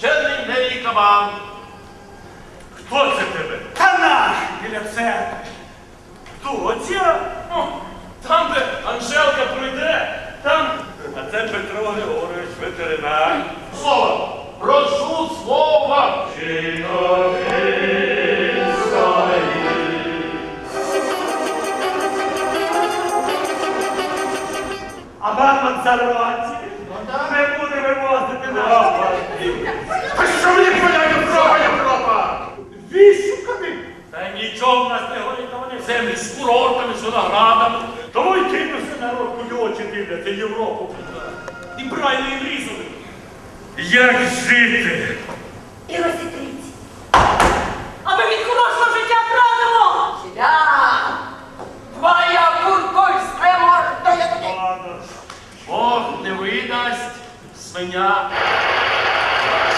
Черний неї кабан. Хто це тебе? Та наш біля церкви. Хто? Оця? О, Там, де Анжелка прийде, там. А це Петро Григорович, ветеринар. Слово! Прошу слова! А не буде вивозити наш Та що мені твоя Європа, Європа? Віщуками. Та нічого в нас не горить, то вони землі з курортами, з виноградами. Тому й кинувся народ, куди очі дивляться, Європу. І правильно їм різали. Як жити? І розітріться. А ми від хорошого життя прагнемо! Ля! Твоя куркульська морда. Бог не видасть, свиня.